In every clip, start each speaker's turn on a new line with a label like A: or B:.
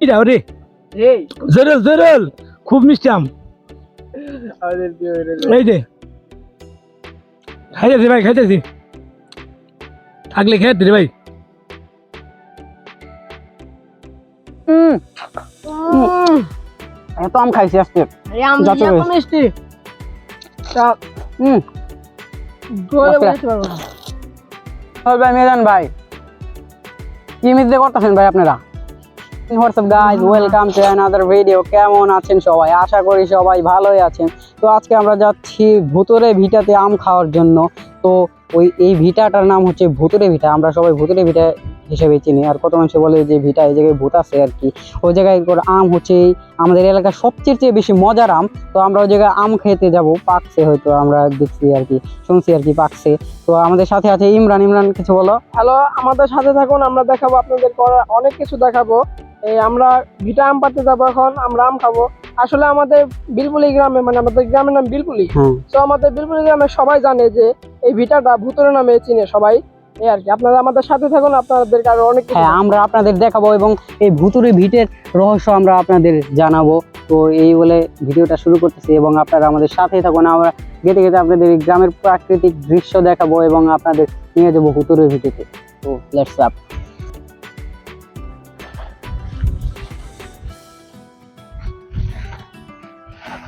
A: এটা রে।
B: এই।
A: জরুল জরুল খুব মিষ্টি আম। এই যে। খাইতেছি ভাই খাইতেছি থাকলে খেয়ে রে ভাই।
C: হুম এত আম খাইছি আজকে।
B: মিষ্টি।
C: হুম চল ভাই মেজান ভাই। কি মিদ্দে করতেছেন ভাই আপনারা? What's up guys welcome to another video কেমন আছেন সবাই? আশা করি সবাই ভালোই আছেন। তো আজকে আমরা যাচ্ছি ভুতুরে ভিটাতে আম খাওয়ার জন্য। তো ওই, এই ভিটাটার নাম হচ্ছে ভুতুরে ভিটা। আমরা সবাই ভুতুরে ভিটা হিসেবে চিনি। আর কত মানুষ বলে যে ভিটা এই জায়গায় ভূত আছে আর কি। ওই জায়গায় আম হচ্ছে আমাদের এলাকার সবচেয়ে চেয়ে বেশি মজার আম। তো আমরা ওই জায়গায় আম খেতে যাব পাকছে হয়তো আমরা দেখছি আর কি শুনছি আর কি পাকছে। তো আমাদের সাথে আছে ইমরান। ইমরান কিছু বলো?
B: হ্যালো আমাদের সাথে থাকুন আমরা দেখাবো আপনাদের করা অনেক কিছু দেখাবো। এই আমরা ভিটা আম পাড়তে যাব এখন আমরা আম খাব। আসলে আমাদের বিলপুলি গ্রামে মানে আমাদের গ্রামের নাম বিলপুলি।
C: হ্যাঁ।
B: তো আমাদের বিলপুলি গ্রামে সবাই জানে যে এই ভিটাটা ভূতরে নামে চিনে সবাই। এই আর কি। আপনারা আমাদের সাথে থাকুন আপনাদেরকে আরও অনেক
C: হ্যাঁ আমরা আপনাদের দেখাবো এবং এই ভুতুরে ভিটের রহস্য আমরা আপনাদের জানাব। তো এই বলে ভিডিওটা শুরু করতেছি এবং আপনারা আমাদের সাথেই থাকুন। আমরা গেতে গেতে আপনাদের এই গ্রামের প্রাকৃতিক দৃশ্য দেখাবো এবং আপনাদের নিয়ে যাব ভুতুরের ভিটিতে। তো লেটস আপ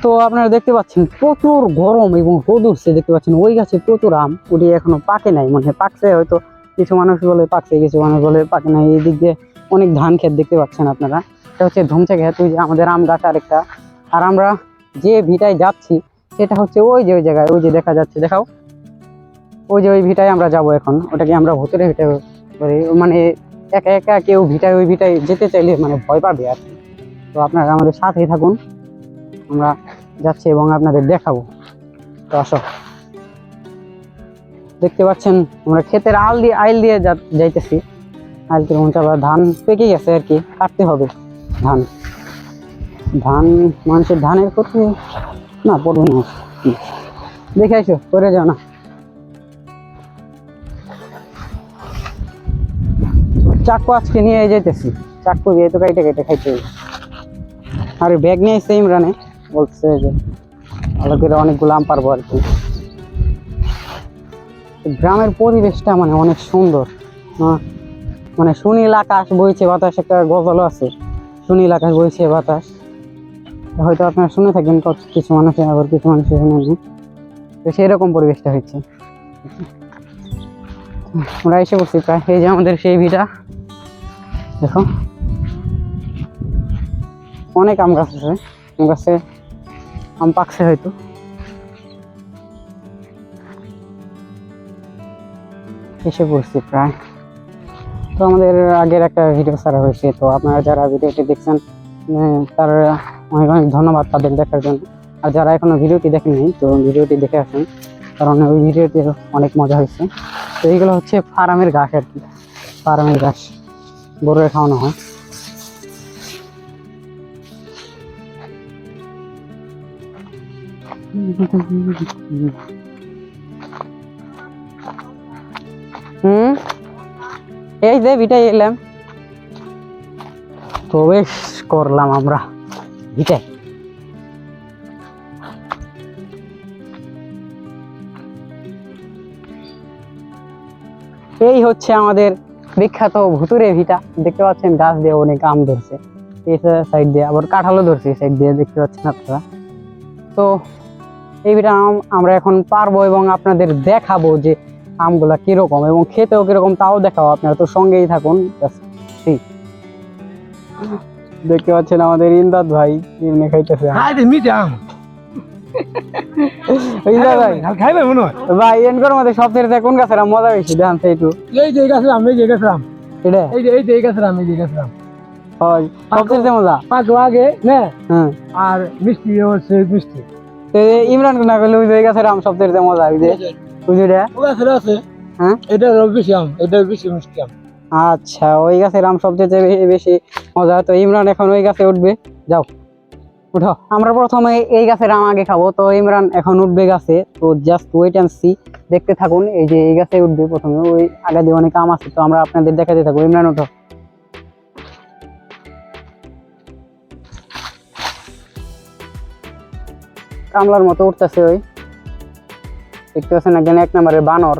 C: তো আপনারা দেখতে পাচ্ছেন প্রচুর গরম এবং রোদ উঠছে, দেখতে পাচ্ছেন ওই গাছে প্রচুর আম ওটি এখনও পাকে নাই মানে পাকছে হয়তো কিছু মানুষ বলে পাকছে, কিছু মানুষ বলে পাকে নাই, এই দিক দিয়ে অনেক ধান ক্ষেত দেখতে পাচ্ছেন আপনারা। এটা হচ্ছে ধমচে ক্ষেত ওই যে আমাদের আম গাছ আরেকটা। আর আমরা যে ভিটায় যাচ্ছি, সেটা হচ্ছে ওই যে ওই জায়গায়, ওই যে দেখা যাচ্ছে, দেখাও। ওই যে ওই ভিটায় আমরা যাব এখন, ওটাকে আমরা ভূতের ভিটা করি মানে একা একা কেউ ভিটায়, ওই ভিটায় যেতে চাইলে মানে ভয় পাবে আর তো আপনারা আমাদের সাথেই থাকুন। আমরা যাচ্ছি এবং আপনাদের দেখাবো। তো আসো। দেখতে পাচ্ছেন, আমরা ক্ষেতের আল দিয়ে, আইল দিয়ে যাইতেছি। আইল থেকে মনে আবার ধান পেকে গেছে আর কি, কাটতে হবে ধান। ধান, মানুষের ধানের ক্ষতি না পড়ব না। দেখে আসো করে যাও না। চাকু আজকে নিয়ে যাইতেছি। চাকু দিয়ে তো কাইটে কেটে খাইতে। আর ব্যাগ নিয়ে এসছে ইমরানে। বলছে যে ভালো করে অনেকগুলো আম পারব আর কি। গ্রামের পরিবেশটা মানে অনেক সুন্দর। আহ, মানে সুনীল আকাশ বইছে বাতাস একটা গজলও আছে। সুনীল আকাশ বইছে বাতাস। হয়তো আপনারা শুনে থাকেন কিছু মানুষের আবার কিছু মানুষের শুনে তো সেই রকম পরিবেশটা হয়েছে। আমরা এসে বসছি প্রায়। এই যে আমাদের সেই ভিটা। দেখো। অনেক আম গাছ আছে। আম গাছে আম পাকছে হয়তো। এসে পড়ছি প্রায়। তো আমাদের আগের একটা ভিডিও ছাড়া হয়েছে। তো আপনারা যারা ভিডিওটি দেখছেন তার অনেক অনেক ধন্যবাদ তাদের দেখার জন্য। আর যারা এখনও ভিডিওটি দেখেননি, তো ভিডিওটি দেখে আসুন। কারণ ওই ভিডিওতে অনেক মজা হয়েছে। তো এইগুলো হচ্ছে ফার্মের ঘাস আর কি। ফার্মের ঘাস গরুরে খাওয়ানো হয়। হুম? এই যে ভিটাই এলাম। প্রবেশ করলাম আমরা। ভিটাই এই হচ্ছে আমাদের বিখ্যাত ভুতুরে ভিটা। দেখতে পাচ্ছেন গাছ দিয়ে অনেক আম ধরছে। এই সাইড দিয়ে আবার কাঁঠালও ধরছে সাইড দিয়ে দেখতে পাচ্ছেন আপনারা। তো এই ভিটা আম আমরা এখন পারব এবং আপনাদের দেখাবো যে আমগুলা কীরকম এবং খেতেও কীরকম তাও দেখাবো আপনারা তো সঙ্গেই থাকুন. দেখতে পাচ্ছেন আমাদের ইন্দাদ ভাই এমনি খাইতেছে ভাই
A: মনে হয়
C: কোন গাছের মজা বেশি দেখান একটু
A: এই যে যে
C: এটা
A: এই যে এই যে এই যে
C: হয় মজা
A: আগে না
C: হ্যাঁ
A: আর মিষ্টি হচ্ছে মিষ্টি
C: তো ইমরান না করলে ওই গাছের আম সবচেয়ে মজা ওই যে ওই যে এটা?
A: ও গাছের আছে।
C: হ্যাঁ?
A: এটা বেশি আম এটা বেশি মিষ্টি আম।
C: আচ্ছা ওই গাছের আম সবচেয়ে বেশি মজা। তো ইমরান এখন ওই গাছে উঠবে। যাও উঠো। আমরা প্রথমে এই গাছের আম আগে খাব। তো ইমরান এখন উঠবে গাছে। তো জাস্ট ওয়েট অ্যান্ড সি দেখতে থাকুন এই যে এই গাছে উঠবে প্রথমে। ওই আগে দিয়ে অনেক আম আছে তো আমরা আপনাদের দেখাতে থাকব। ইমরান উঠো। কামলার মতো উঠতেছে ওই। দেখতে পাচ্ছেন একজন এক নম্বরের বানর।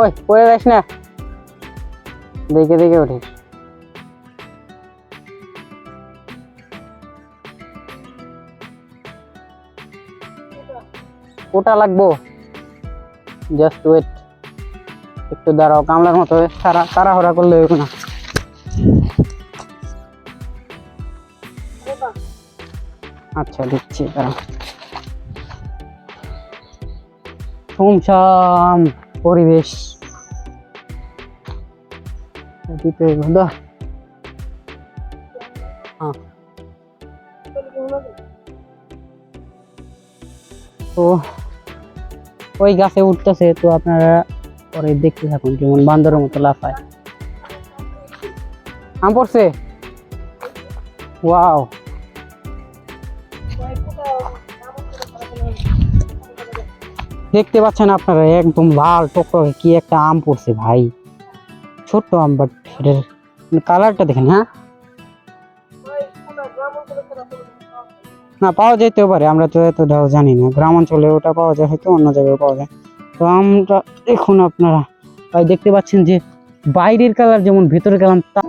C: ওই, পড়ে যাস না। দেখে দেখে উঠিস ওটা লাগবো। জাস্ট ওয়েট একটু দাঁড়াও কামলার মতো তারা তাড়াহুড়া করলে হইব না। আচ্ছা দিচ্ছি, দাঁড়াও। পরিবেশ। দিতে হ্যাঁ। তো, ওই গাছে উঠতেছে, তো আপনারা পরে দেখতে থাকুন যেমন বান্দরের মতো লাফায়। আম পড়ছে? ওয়াও। দেখতে পাচ্ছেন আপনারা, একদম লাল টকটকে কি একটা আম পড়ছে ভাই। ছোট্ট আম বাট এটার কালারটা দেখেন হ্যাঁ? না, পাওয়া যেতেও পারে, আমরা তো এতটাও জানি না। গ্রাম অঞ্চলে ওটা পাওয়া যায়, হয়তো অন্য জায়গায় পাওয়া যায়। তো আমরা দেখুন আপনারা। তাই দেখতে পাচ্ছেন যে বাইরের কালার যেমন ভেতরের কালার তা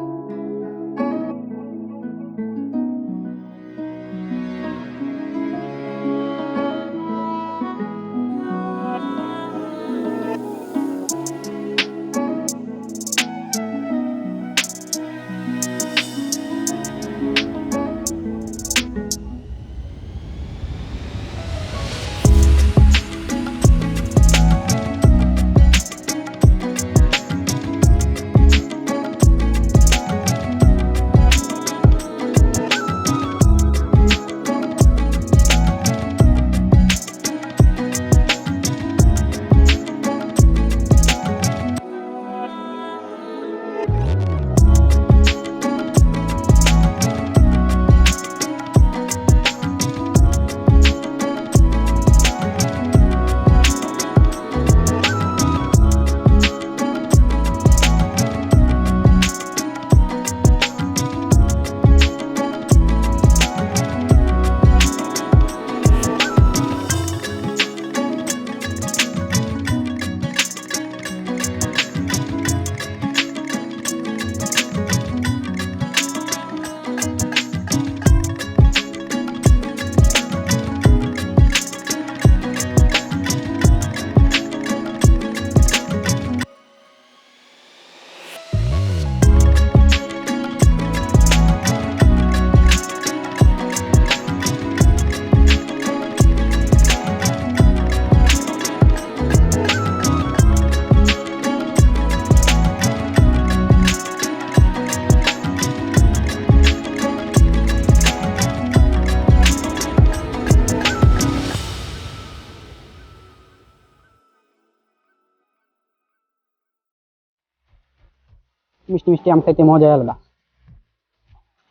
C: মিষ্টি মিষ্টি আম খাইতে মজা আলাদা।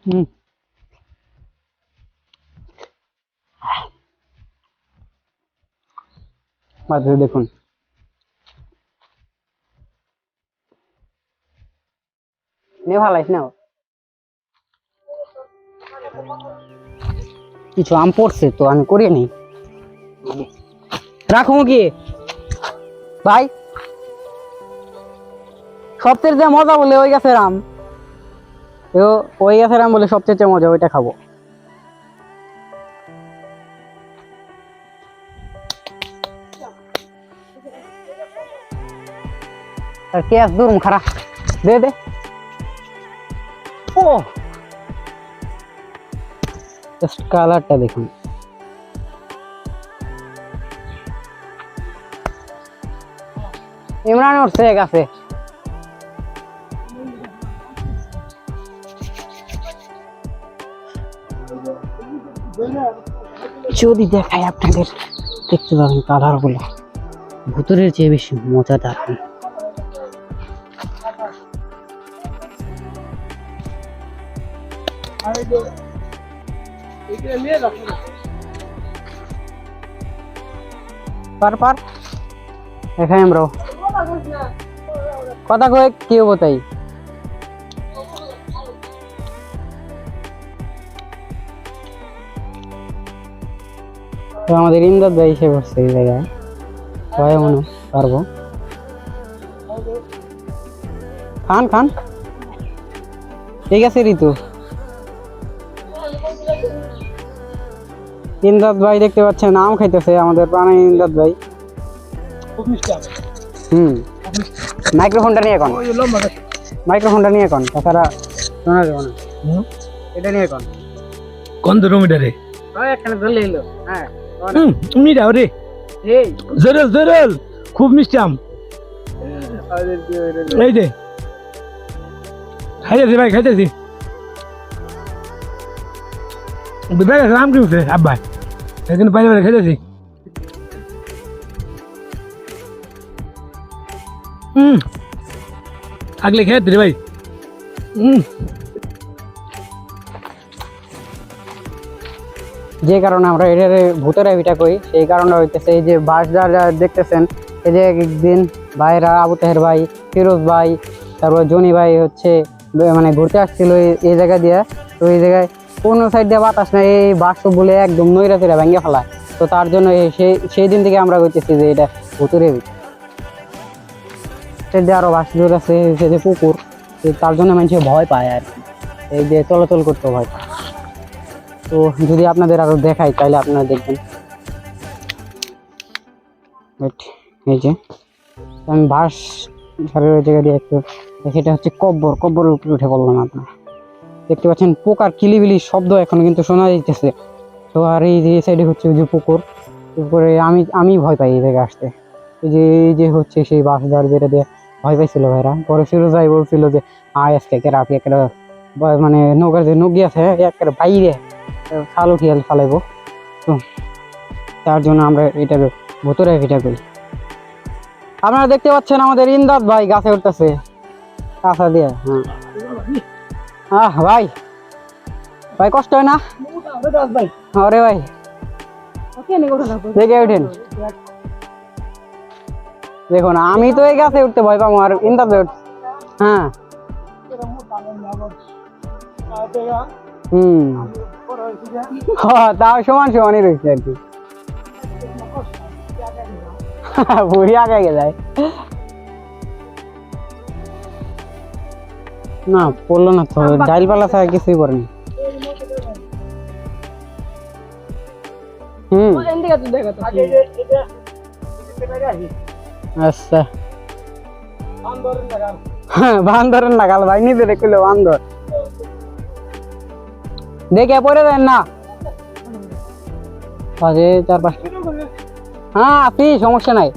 C: হুম। দেখুন। নে ভালো না? কিছু আম পড়ছে তো আমি করিয়ে নেই। রাখো কি ভাই। সবচেয়ে যে মজা বলে ওই গাছের আম। ওই গাছের আম বলে সবচেয়ে মজা, ওইটা খাব। আস দূর খারাপ দে দে। জাস্ট কালারটা দেখুন। ইমরান গাছে। যদি দেখাই আপনাদের, দেখতে পাবেন কালারগুলো। ভুতুরের চেয়ে বেশি মজাদার পার দেখাই আমরাও কথা কয়ে কি হব তো আমাদের ইমদাদ ভাই এসে বসছে এই জায়গায়। হয় মনে পারব। খান খান। ঠিক আছে ঋতু। ইমদাদ ভাই দেখতে পাচ্ছেন আম খাইতেছে আমাদের প্রাণী ইমদাদ ভাই। হুম। মাইক্রোফোনটা নিয়ে এখন। মাইক্রোফোনটা নিয়ে এখন তাছাড়া শোনা যাবে না। এটা নিয়ে এখন।
A: গন্ধ রমিটারে
C: এখানে ধরলে হ্যাঁ।
A: মিঠাও রে। জরল জরল খুব মিষ্টি আম। এই যে খাইতেছি ভাই খাইতেছি। বুঝা গেছে আম কিনছে আব্বা। সেদিন পাইলে পাইলে খাইতেছি। হুম। থাকলে খেয়ে ভাই। হুম।
C: যে কারণে আমরা এটার ভূতের ভিটা করি, সেই কারণে হইতেছে এই যে বাস যারা দেখতেছেন, এই যে একদিন ভাইরা আবু তাহের ভাই, ফিরোজ ভাই, তারপর জনি ভাই হচ্ছে মানে ঘুরতে আসছিল এই- জায়গা দিয়ে। তো এই জায়গায় কোনো সাইড দিয়ে বাতাস নাই, এই বাস বলে একদম নৈরা তৈরা ভেঙে ফেলায়। তো তার জন্য সেই সেই দিন থেকে আমরা কইতেছি যে এটা ভূতের ভিট সাইড দিয়ে আরও বাস দূর আছে যে পুকুর তার জন্য মানুষ ভয় পায় আর কি। এই যে চলাচল করতে ভয় পায়। তো যদি আপনাদের আরও দেখাই, তাহলে আপনারা দেখবেন। এই যে, আমি বাস ঝাড়ের ওই জায়গা দিয়ে একটু এটা হচ্ছে কব্বর, কব্বরের উপরে উঠে বললাম আপনার। দেখতে পাচ্ছেন, পোকার কিলিবিলি শব্দ এখন কিন্তু শোনা যাইতেছে। তো আর এই যে সাইডে হচ্ছে ওই যে পুকুর। পুকুরে আমি আমি ভয় পাই এই জায়গায় আসতে। এই যে এই যে হচ্ছে সেই বাস ঝাড় যেটা দিয়ে ভয় পাইছিল ভাইরা। পরে ফিরোজ ভাই বলছিল যে, আয় আজকে একের আপনি একের মানে নৌকার যে নৌকি আছে, একের বাইরে খাল উঠিয়ে ফালাইবো। তো তার জন্য আমরা এটার ভুতুরে ভিটা করি। আপনারা দেখতে পাচ্ছেন আমাদের ইন্দাদ ভাই গাছে উঠতেছে। কাঁচা দিয়ে হ্যাঁ। আহ, ভাই। ভাই, কষ্ট হয় না? আরে ভাই। দেখে উঠেন। দেখুন, আমি তো এই গাছে উঠতে ভয় পাবো, আর ইন্দাদ হ্যাঁ। হুম। হ্যাঁ তাও সমান সমানই রয়েছে আর কি। বুড়ি আগে যায়। না, পড়ল না তো। ডাইল পালা ছাড়া কিছুই করেনি হুম। আচ্ছা। হ্যাঁ বান্দরের নাগাল। ভাই, নিজে দেখল বান্দর। দেখে পড়ে দেন না। বাজে চার পাঁচটা হ্যাঁ আপনি সমস্যা নাই।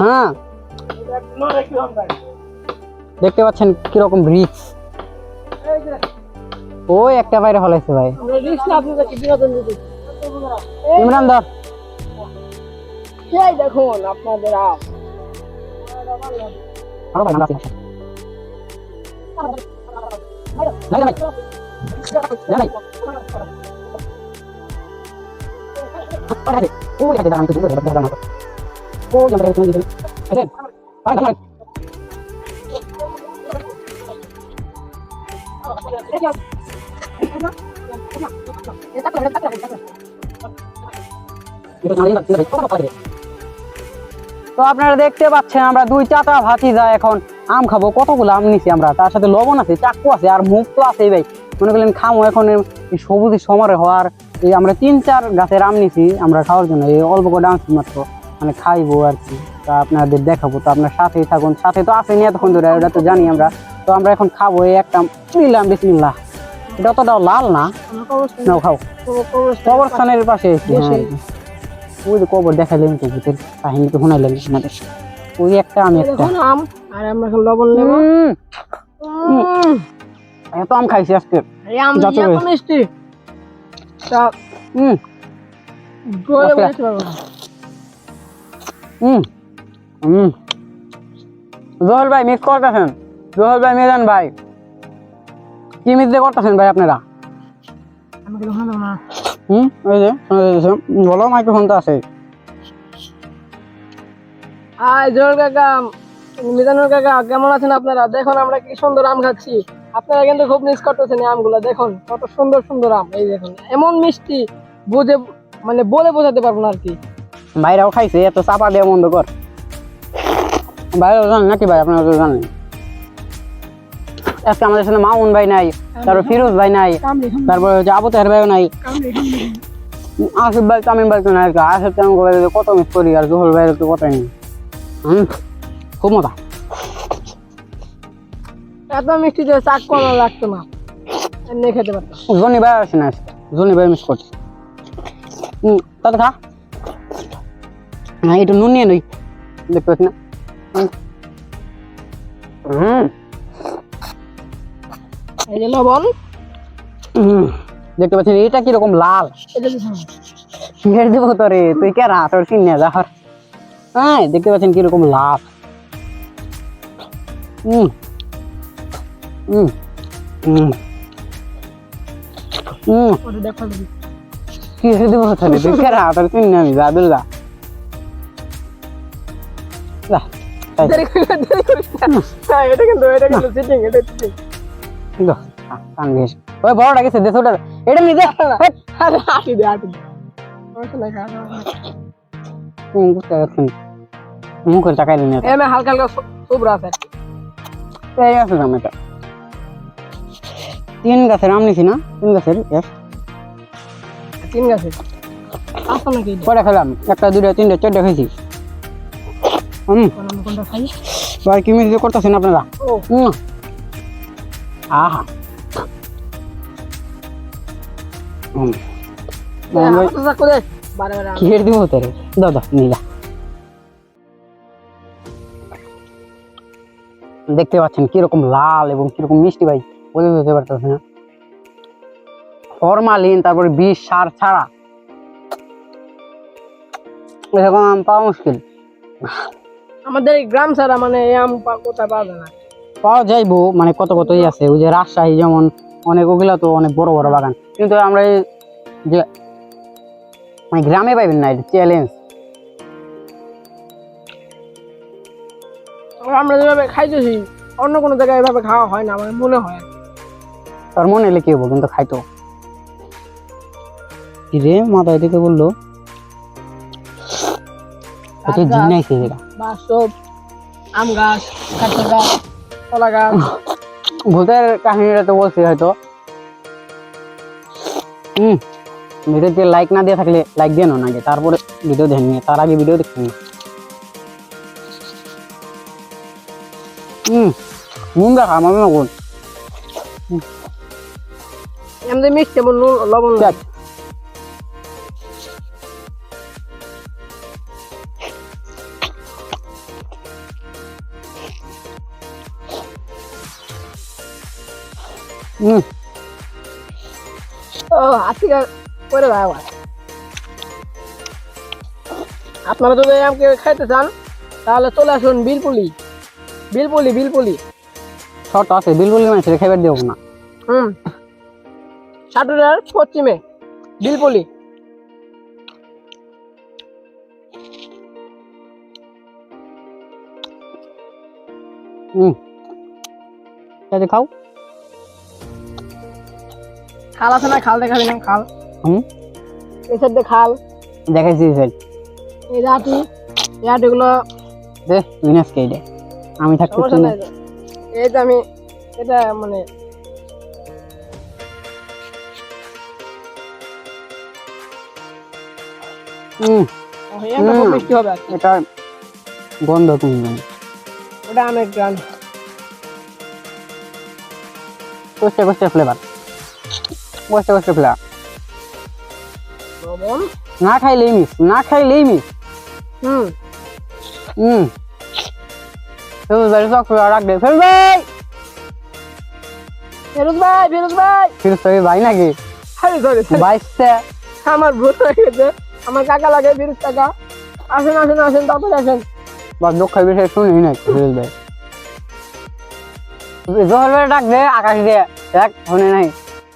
C: হ্যাঁ। দেখতে পাচ্ছেন কীরকম রিক্স ওই একটা বাইরে ফলাইছে ভাই।
B: আমরা রিস্ক না
C: তো আপনারা দেখতে পাচ্ছেন আমরা দুই চাটা ভাতিজা এখন আম খাব কতগুলো আম নিছি আমরা? তার সাথে লবণ আছে চাকু আছে আর মুখ তো আছে ভাই। মনে করলেন খামো এখন এই সবুজের সমারে হওয়ার। এই আমরা তিন চার গাছের আম নিছি আমরা খাওয়ার জন্য। এই অল্প করে আম মাত্র মানে খাইবো আর কি। তা আপনাদের দেখাবো তো আপনার সাথেই থাকুন। সাথে তো আসেনি এতক্ষণ ধরে ওটা তো জানি আমরা। তো আমরা এখন খাব এই একটা নিলাম? বিসমিল্লাহ। এটা অতটাও লাল না? নাও খাও। কবরস্থানের পাশে হ্যাঁ ওই যে কবর দেখাইলেন তো ভূতের কাহিনী তো শোনাইলেন আপনাদের। ওই একটা আমি একটা।
B: আম আর আমরা লবণ নেব।
C: এত আম খাইছি আজকে। যত
B: মিষ্টি তা
C: হুম। হুম। হুম। জহল ভাই মিস করতেছেন? জহল ভাই মেজান ভাই। কি মিস দিয়ে করতেছেন ভাই আপনারা? হুম ওই যে বলো মাইক্রোফোন তো আছে।
B: হাই জোর কাকা। মিজানুর কাকা কেমন আছেন আপনারা? দেখুন আমরা কি সুন্দর আম খাচ্ছি। আপনারা কিন্তু খুব মিস করতেছেন এই আমগুলো। দেখুন কত সুন্দর সুন্দর আম। এই দেখুন এমন মিষ্টি বুঝে মানে বলে বোঝাতে পারব না আর কি।
C: ভাইরাও খাইছে এত চাপা দিয়ে বন্ধ কর। ভাইরাও জানেন নাকি ভাই? আপনারা জানেন। আজকে আমাদের সাথে মামুন ভাই নাই তারপর ফিরোজ ভাই নাই তারপর হচ্ছে আবু তাহের ভাইও নাই। আসিফ ভাই তামিম ভাই তো নাই আসিফ তামিম কত মিস করি আর জোহর ভাই তো কত নেই। খুব মজা
B: এত মিষ্টি যে চাক করা লাগতো না। এমনি খেতে পারতাম।
C: জনি ভাই আসে না জনি ভাই মিস করছে। হুম তাতে খা। হ্যাঁ একটু নুন নিয়ে নই দেখতে পাচ্ছি না। হুম।
B: এই যে লবণ।
C: দেখতে পাচ্ছেন এটা কীরকম লাল?
B: এটা
C: দেবো তো রে তুই কে রাত ওর কিনে যা। হর হ্যাঁ দেখতে পাচ্ছেন কীরকম লাল হুম হুম হুম হুম
B: ওটা
C: তুই তাই।
B: করিস না। হ্যাঁ, এটা
C: ওই বড়টা গেছে দেশ এটা নিয়ে দে। হাঁটি
B: দে দে।
C: বুঝতে পারছেন মুখের টাকাই দিন
B: এমনি হালকা হালকা সু- শুভ্র আছে।
C: এই আছে দাম এটা তিন গাছের আম নিছি না তিন গাছের এক।
B: তিন গাছে আসতো নাকি?
C: কটা খেলাম একটা দুটা তিনটা চারটা খেয়েছি হুম
B: কোন কোনটা খাই
C: আর কি মিষ্টি করতেছেন আপনারা হুম আহা হুম
B: বারে বারে
C: দিব তোরে দাও নীলা দেখতে পাচ্ছেন কীরকম লাল এবং কীরকম মিষ্টি ভাই বলে বুঝতে পারতেছে না। ফরমালিন তারপরে বিষ সার ছাড়া। এরকম আম পাওয়া মুশকিল?
B: আমাদের এই গ্রাম ছাড়া মানে এই আম কোথায় পাওয়া যায় না।
C: পাওয়া যাইবো মানে কত কতই আছে ওই যে রাজশাহী যেমন অনেক ওগুলা তো অনেক বড় বড় বাগান। কিন্তু আমরা এই যে মানে গ্রামে পাইবেন না এটা
B: চ্যালেঞ্জ আমরা যেভাবে খাইতেছি অন্য কোনো জায়গায় এভাবে খাওয়া হয় না আমার মনে হয়।
C: তার মনে এলে কি হব? কিন্তু খাইতো রে মাথা এদিকে বলল। ওকে
B: বাসব আম গাছ কাঁচা গাছ কলা গাছ।
C: ভূতের কাহিনীটা তো বলছি হয়তো। হুম ভিডিওতে লাইক না দিয়ে থাকলে লাইক দিয়ে না আগে তারপরে ভিডিও দেখেন নিয়ে তার আগে ভিডিও দেখছেন না হুম দেখা আমার না কোন
B: এমনি মিষ্টি নুন লবণ
C: দেখ। হুম
B: ও আজকে করে আবার। আপনারা যদি আমকে খাইতে চান তাহলে চলে আসুন বিলপুলি বিলপুলি বিলপুলি।
C: শর্ট আছে বিলকুল মানুষের খাইবার দেবো না।
B: হুম। সাটুরার পশ্চিমে। বিলপুলি।
C: হুম। তাহলে খাও।
B: খাল আছে না খাল দেখাবি না খাল।
C: হুম।
B: এই সাইডে খাল।
C: দেখাইছি
B: এই রাতি এই হাটিগুলো
C: দে উইনাস কে দে। আমি থাকতে
B: নাই এই যে আমি এটা মানে এটা
C: গন্ধ তুমি
B: ওটা
C: কষ্টে কষ্টে ফ্লেভার কষ্টে কষ্টে ফ্লেভার
B: লবণ।
C: না খাইলেই মিস না খাইলেই মিস
B: হুম।
C: হুম ফেরোজ ভাই সব রাখ দে ভাই
B: ফিরোজ ভাই ফিরোজ ভাই
C: ফিরোজ ভাই ভাই নাকি
B: সরি সরি
C: বাইশটা
B: আমার ভুল হয়ে আমার কাকা লাগে ফিরোজ কাকা আসেন আসেন আসেন তাড়াতাড়ি আসেন
C: বা দুঃখ বিষয় শুনি না ফিরোজ ভাই জহর ভাই ডাক দে আকাশ দিয়ে দেখ শুনে নাই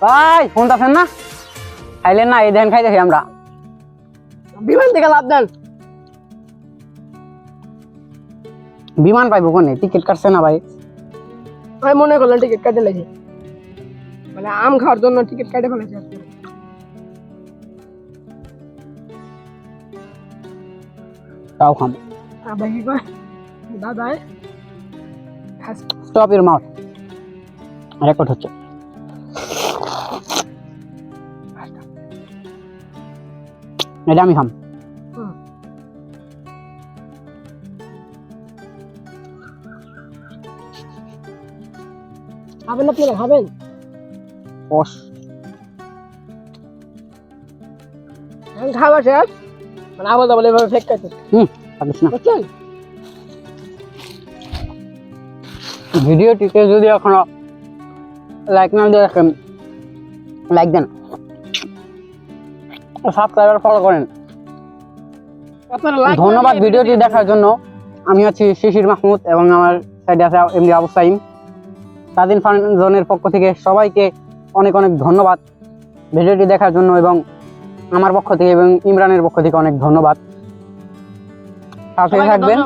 C: ভাই ফোন শুনতেছেন না খাইলেন না এই ধান খাইতেছি আমরা
B: বিমান থেকে লাভ দেন
C: বিমান পাইবো কোনে? টিকিট কাটছে না ভাই?
B: ভাই মনে করলেন টিকিট কাটে লেগে। মানে আম খাওয়ার জন্য টিকিট কাটে ফেলেছে
C: তাও খাম।
B: কি দাদা
C: স্টপ ইউর মাউথ রেকর্ড হচ্ছে। এটা আমি খাম।
B: খাবেন আপনারা খাবেন? এখন খাওয়া শেষ? মানে আবার বলে এভাবে ফেক খাইতে
C: হুম থাকিস না।
B: বুঝছেন?
C: ভিডিওটিতে যদি এখনও লাইক না দিয়ে রাখেন লাইক দেন। সাবস্ক্রাইবার ফলো করেন। ধন্যবাদ ভিডিওটি দেখার জন্য। আমি আছি শিশির মাহমুদ এবং আমার সাইডে আছে এমডি আবু সাইম। স্বাধীন ফাউন্ডেশনের পক্ষ থেকে সবাইকে অনেক অনেক ধন্যবাদ ভিডিওটি দেখার জন্য এবং আমার পক্ষ থেকে এবং ইমরানের পক্ষ থেকে অনেক ধন্যবাদ। সাথে থাকবেন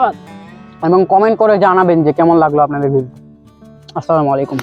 C: এবং কমেন্ট করে জানাবেন যে কেমন লাগল আপনাদের ভিডিও আসসালামু আলাইকুম।